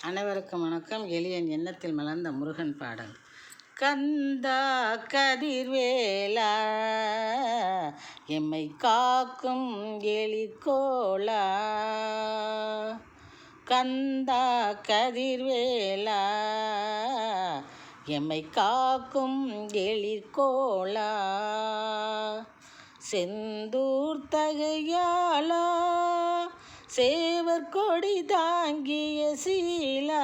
அனைவருக்கும் வணக்கம். எளியன் எண்ணத்தில் மலர்ந்த முருகன் பாடல். கந்தா கதிர்வேலா எம்மை காக்கும் எலிகோளா கந்தா கதிர்வேலா எம்மை காக்கும் எலிகோளா செந்தூர் தகையாளா சேவர் கொடி தாங்கிய சீலா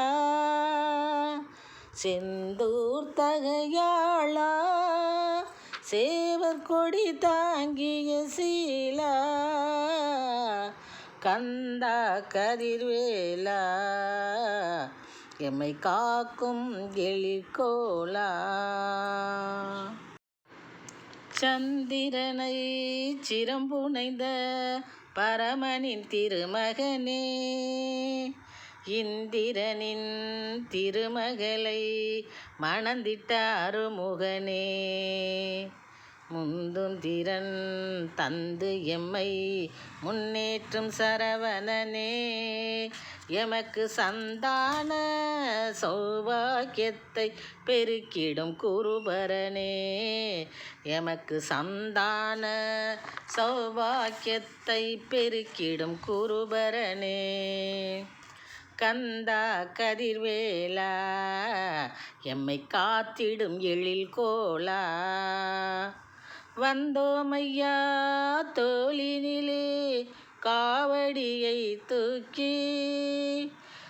செந்தூர் தகையாளா சேவர் கொடி தாங்கிய சீலா கந்தா கதிர்வேலா எம்மை காக்கும் எழிற்கோலா சந்திரனை சிரம்புனைந்த பரமனின் திருமகனே இந்திரனின் திருமகளை மணந்திட்ட முகனே முந்தும் திறன் தந்து எம்மை முன்னேற்றும் சரவணனே. எமக்கு சந்தான சௌபாக்கியத்தை பெருக்கிடும் குருபரனே. எமக்கு சந்தான சௌபாக்கியத்தை பெருக்கிடும் குருபரனே. கந்தா கதிர்வேலா எம்மை காத்திடும் எழில் கோலா. வந்தோமையா தோளினிலே காவடியை தூக்கி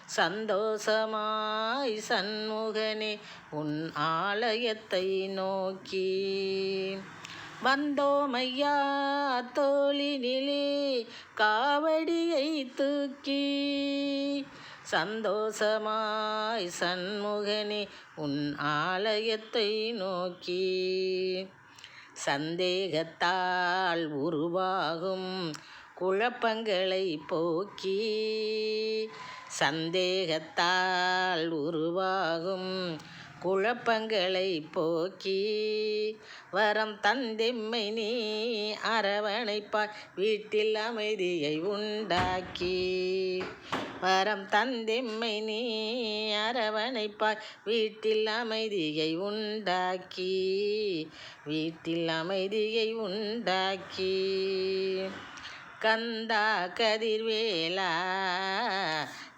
சந்தோஷமாய் சண்முகனே உன் ஆலயத்தை நோக்கி. வந்தோமையா தோளினிலே காவடியை தூக்கி சந்தோஷமாய் சண்முகனே உன் ஆலயத்தை நோக்கி. சந்தேகத்தால் உருவாகும் குழப்பங்களை போக்கி சந்தேகத்தால் உருவாகும் குழப்பங்களை போக்கி வரம் தந்தெம்மை நீ அரவணைப்பாய். வீட்டில் அமைதியை உண்டாக்கி வரம் தந்தெம்மை நீ அரவணைப்பாய். வீட்டில் அமைதியை உண்டாக்கி வீட்டில் அமைதியை உண்டாக்கி. கந்தா கதிர்வேலா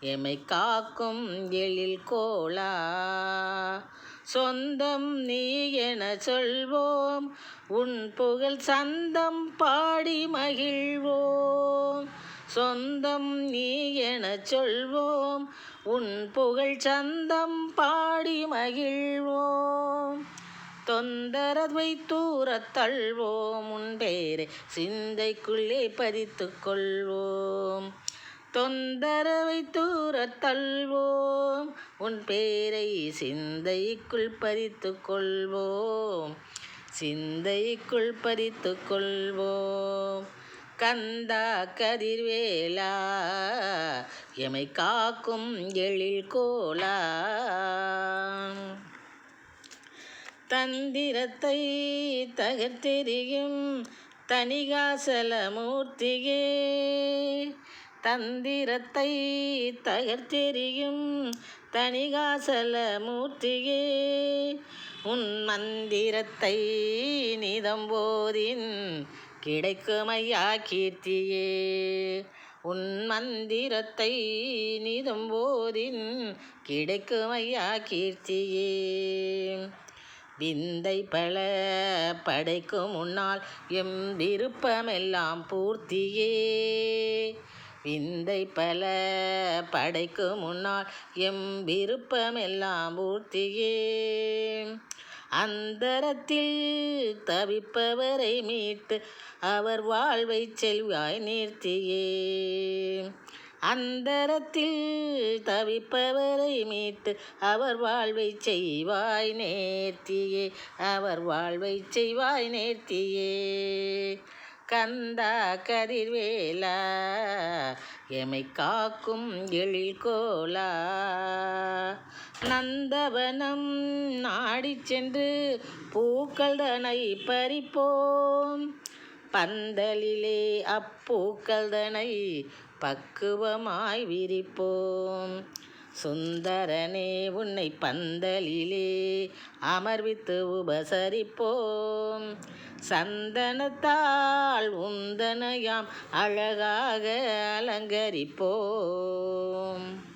எமை காக்கும் எழில் கோலா. சொந்தம் நீ என சொல்வோம் உன் புகழ் சந்தம் பாடி மகிழ்வோம். சொந்தம் நீ என சொல்வோம். உன் புகழ் சந்தம் பாடி மகிழ்வோம். தொந்தரவை தூரத் தள்வோம். உன் பேரை சிந்தைக்குள்ளே பதித்து கொள்வோம். தொந்தரவை தூரத் தள்வோம். உன் பேரை சிந்தைக்குள் பறித்து கொள்வோம். சிந்தைக்குள் பறித்து கொள்வோம். கந்தா கதிர்வேலா எமை காக்கும் எழில் கோலா. தந்திரத்தை தகர்த்தெறியும் தனிகாசலமூர்த்தியே தந்திரத்தை தகர்த்தெறியும் தனிகாசலமூர்த்தியே உன் மந்திரத்தை நிதம்போதின் கிடைக்குமையா கீர்த்தியே. உன் மந்திரத்தை நிதம் நிதம்போதின் கிடைக்குமையா கீர்த்தியே. விந்தை பல படைக்கும் முன்னால் எம் விருப்பமெல்லாம் பூர்த்தியே. விந்தை பல படைக்கு முன்னால் எம் விருப்பமெல்லாம் பூர்த்தியே. அந்தரத்தில் தவிப்பவரை மீட்டு அவர் வாழ்வை செல்வாய் நீர்த்தியே அந்தரத்தில் தவிப்பவரை மீட்டு அவர் வாழ்வை செய்வாய் நேர்த்தியே. அவர் வாழ்வை செய்வாய் நேர்த்தியே. கந்தா கதிர்வேலா எமை காக்கும் எழில் கோலா. நந்தவனம் நாடி சென்று பூக்கள் தனை பறிப்போம். பந்தலிலே அப்பூக்கள் தனை பக்குவமாய் விரிப்போம். சுந்தரனே உன்னை பந்தலிலே அமர்வித்து உபசரிப்போம். சந்தனத்தால் உந்தனையாம் அழகாக அலங்கரிப்போம்.